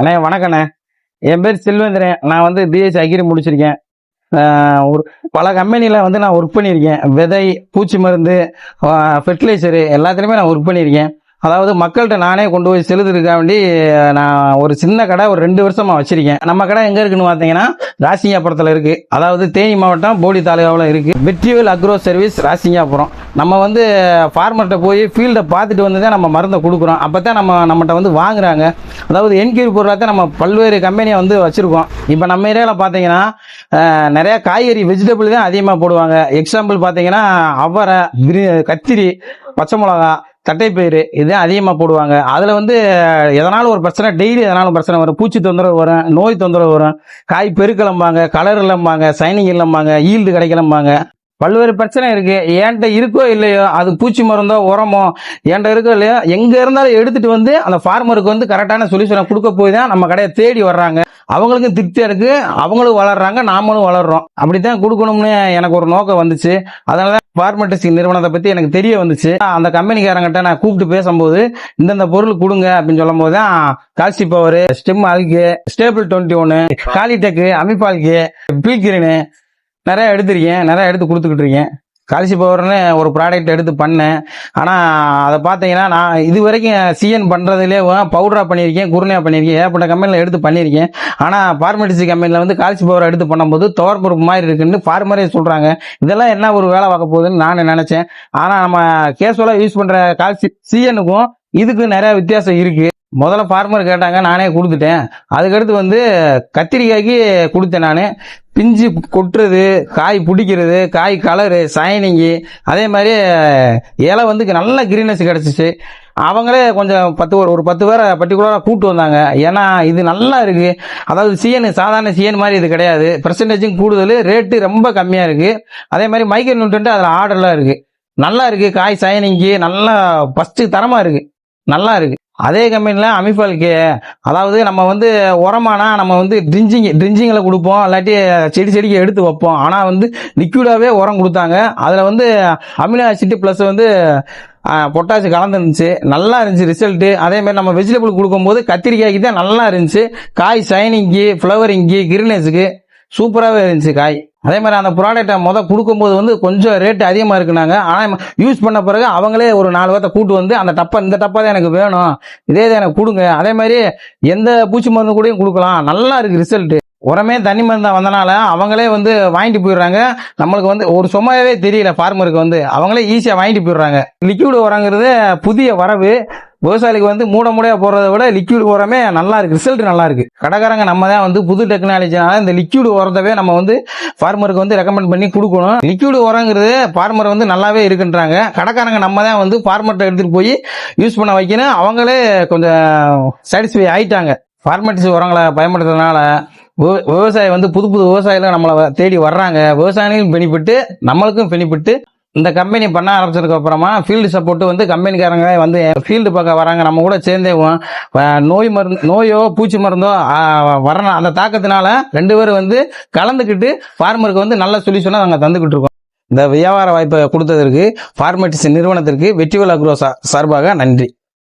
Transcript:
அண்ணே வணக்கண்ணே. என் பேர் செல்வேந்திரன் நான் வந்து பிஎஸ்சி அக்ரி முடிச்சிருக்கேன். ஒரு பல கம்பெனியில் வந்து நான் ஒர்க் பண்ணியிருக்கேன் விதை பூச்சி மருந்து ஃபெர்டிலைசரு எல்லாத்துலேயுமே நான் ஒர்க் பண்ணியிருக்கேன் அதாவது மக்கள்கிட்ட நானே கொண்டு போய் செலுத்துறதுக்காக வேண்டி நான் ஒரு சின்ன கடை ஒரு ரெண்டு வருஷமாக வச்சுருக்கேன். நம்ம கடை எங்கே இருக்குன்னு பார்த்தீங்கன்னா ராசிங்காபுரத்தில் இருக்குது அதாவது தேனி மாவட்டம் போடி தாலுகாவில் இருக்குது வெற்றிவேல் அக்ரோ சர்வீஸ் ராசிங்காபுரம். நம்ம வந்து ஃபார்மர்கிட்ட போய் ஃபீல்டை பார்த்துட்டு வந்து தான் நம்ம மருந்தை கொடுக்குறோம். அப்போ தான் நம்ம நம்மகிட்ட வந்து வாங்குறாங்க. அதாவது என்கொயரி பொருளாக தான் நம்ம பல்வேறு கம்பெனியை வந்து வச்சுருக்கோம். இப்போ நம்ம ஏரியாவில் பார்த்தீங்கன்னா நிறையா காய்கறி வெஜிடபிள் தான் அதிகமாக போடுவாங்க. எக்ஸாம்பிள் பார்த்தீங்கன்னா அவரை கத்திரி பச்சை மிளகா தட்டைப்பயிறு இதுதான் அதிகமாக போடுவாங்க. அதில் வந்து எதனாலும் ஒரு பிரச்சனை டெய்லி எதனாலும் பிரச்சனை வரும். பூச்சி தொந்தரவு வரும் நோய் தொந்தரவு வரும். காய் பெருக்கலம்பாங்க கலர் இல்லம்பாங்க சைனிங் இல்லம்பாங்க ஈல்டு கிடைக்கலம்பாங்க. பல்வேறு பிரச்சனை இருக்கு. என்கிட்ட இருக்கோ இல்லையோ அது பூச்சி மருந்தோ உரமோ என்கிட்ட இருக்கோ இல்லையோ எங்க இருந்தாலும் எடுத்துட்டு வந்து அந்த ஃபார்மருக்கு வந்து கரெக்டான சொல்யூஷனை கொடுக்க போய் தான் நம்ம கடையை தேடி வர்றாங்க. அவங்களுக்கும் திருப்தியா இருக்கு. அவங்களும் வளர்றாங்க. நாமளும் வளர்றோம். அப்படித்தான் கொடுக்கணும்னு எனக்கு ஒரு நோக்கம் வந்துச்சு. அதனால தான் ஃபார்மட்டிஸ்ட் நிறுவனத்தை பத்தி எனக்கு தெரிய வந்துச்சு. அந்த கம்பெனிக்காரங்கிட்ட நான் கூப்பிட்டு பேசும்போது இந்தந்த பொருள் கொடுங்க அப்படின்னு சொல்லும் போது தான் கால்சி பவர் ஸ்டெம் ஆல்கு ஸ்டேபிள் டுவெண்ட்டி ஒன்னு காலிடெக் அமிபால்கு பில்கிரினு நிறைய எடுத்திருக்கேன் நிறைய எடுத்து கொடுத்துக்கிட்டு இருக்கேன். கால்சி பவர்னு ஒரு ப்ராடக்ட் எடுத்து பண்ணேன். ஆனால் அதை பார்த்தீங்கன்னா நான் இது வரைக்கும் சிஎன் பண்ணுறதுலேயே பவுடராக பண்ணியிருக்கேன் குருணையாக பண்ணியிருக்கேன் ஏகப்பட்ட கம்பெனியில் எடுத்து பண்ணியிருக்கேன். ஆனால் பார்மடிசி கம்பெனியில் வந்து கால்சி பவர் எடுத்து பண்ணும்போது துவர்பருப்பு மாதிரி இருக்குன்னு ஃபார்மரே சொல்கிறாங்க இதெல்லாம் என்ன ஒரு வேலை பார்க்க போகுதுன்னு நான் நினச்சேன். ஆனால் நம்ம கேஷுவலாக யூஸ் பண்ணுற கால்சி சிஎனுக்கும் இதுக்கும் நிறையா வித்தியாசம் இருக்குது முதல்ல ஃபார்மர் கேட்டாங்க நானே கொடுத்துட்டேன். அதுக்கடுத்து வந்து கத்திரிக்காய்க்கு கொடுத்தேன் நான். பிஞ்சு கொட்டுறது காய் பிடிக்கிறது காய் கலரு சைனிங்கு அதே மாதிரி இலை வந்து நல்ல கிரீனஸ் கிடச்சிச்சு. அவங்களே கொஞ்சம் பத்து ஒரு ஒரு பத்து பேரை பர்டிகுலராக கூப்பிட்டு வந்தாங்க. ஏன்னா இது நல்லா இருக்குது அதாவது சிஎன் சாதாரண சிஎன் மாதிரி இது கிடையாது. பர்சன்டேஜும் கூடுதல் ரேட்டு ரொம்ப கம்மியாக இருக்குது அதே மாதிரி மைக்ரோ நியூட்ரன்ட் அதில் ஆர்டர்லாம் இருக்குது நல்லா இருக்குது காய் சைனிங்கு நல்லா ஃபஸ்ட்டு தரமாக இருக்குது நல்லா இருக்குது அதே கம்பெனியில் அமிஃபால்க்கு அதாவது நம்ம வந்து உரமானா நம்ம வந்து ட்ரிஞ்சிங் ட்ரிஞ்சிங்கில் கொடுப்போம் இல்லாட்டி செடி செடிக்கு எடுத்து வைப்போம். ஆனால் வந்து லிக்விடாகவே உரம் கொடுத்தாங்க. அதில் வந்து அமினோ ஆசிட் ப்ளஸ் வந்து பொட்டாசி கலந்துருந்துச்சு. நல்லா இருந்துச்சு ரிசல்ட்டு அதே மாதிரி நம்ம வெஜிடபிள் கொடுக்கும்போது கத்திரிக்காய்க்கு தான் நல்லா இருந்துச்சு. காய் ஷைனிங்கு ஃப்ளவரிங்க்கு கிரினஸுக்கு சூப்பராகவே இருந்துச்சு காய். அதே மாதிரி அந்த ப்ராடக்ட்டை மொதல் கொடுக்கும்போது வந்து கொஞ்சம் ரேட்டு அதிகமாக இருக்குனாங்க. ஆனால் யூஸ் பண்ண பிறகு அவங்களே ஒரு நாலு பேர்த்த கூட்டு வந்து அந்த டப்பா இந்த டப்பா தான் எனக்கு வேணும் இதே தான் எனக்கு கொடுங்க. அதே மாதிரி எந்த பூச்சி மருந்து கூடயும் கொடுக்கலாம். நல்லா இருக்குது ரிசல்ட்டு உரமே தண்ணி மருந்தா வந்தனால அவங்களே வந்து வாங்கிட்டு போயிடுறாங்க. நம்மளுக்கு வந்து ஒரு சுமையாவே தெரியல ஃபார்மருக்கு வந்து. அவங்களே ஈஸியாக வாங்கிட்டு போயிடுறாங்க. லிக்விட் உரங்கிறது புதிய வரவு. விவசாயிகளுக்கு வந்து மூட மூடையாக போடுறத விட லிக்விட் உரமே நல்லா இருக்கு. ரிசல்ட் நல்லா இருக்கு. கடைக்காரங்க நம்ம தான் வந்து புது டெக்னாலஜினால இந்த லிக்விட் உரத்தவே நம்ம வந்து ஃபார்மருக்கு வந்து ரெக்கமெண்ட் பண்ணி கொடுக்கணும். லிக்விட் உரங்கிறது ஃபார்மர் வந்து நல்லாவே இருக்குன்றாங்க. கடைக்காரங்க நம்ம தான் வந்து ஃபார்மர்கிட்ட எடுத்துகிட்டு போய் யூஸ் பண்ண வைக்கணும். அவங்களே கொஞ்சம் சாட்டிஸ்ஃபை ஆயிட்டாங்க. ஃபார்மட்டிஸ் உரங்களை பயன்படுத்துறதுனால விவ- விவசாயி வந்து புது புது விவசாயிகள் நம்மளை தேடி வர்றாங்க. விவசாயிகளுக்கும் பெனிஃபிட்டு நம்மளுக்கும் பெனிஃபிட்டு இந்த கம்பெனி பண்ண ஆரம்பிச்சதுக்கு அப்புறமா ஃபீல்டு சப்போர்ட் வந்து கம்பெனிக்காரங்க வந்து ஃபீல்டு பக்கம் வராங்க. நம்ம கூட சேர்ந்தே நோய் மருந்து நோயோ பூச்சி மருந்தோ வர வரணும் அந்த தாக்கத்தினால ரெண்டு பேரும் வந்து கலந்துக்கிட்டு ஃபார்மருக்கு வந்து நல்ல சொல்யூஷனாக நாங்கள் தந்துக்கிட்டு இருக்கோம். இந்த வியாபார வாய்ப்பை கொடுத்ததற்கு ஃபார்மட்டிஸ் நிறுவனத்திற்கு வெற்றிவேல் அக்ரோ சா- சார்பாக நன்றி.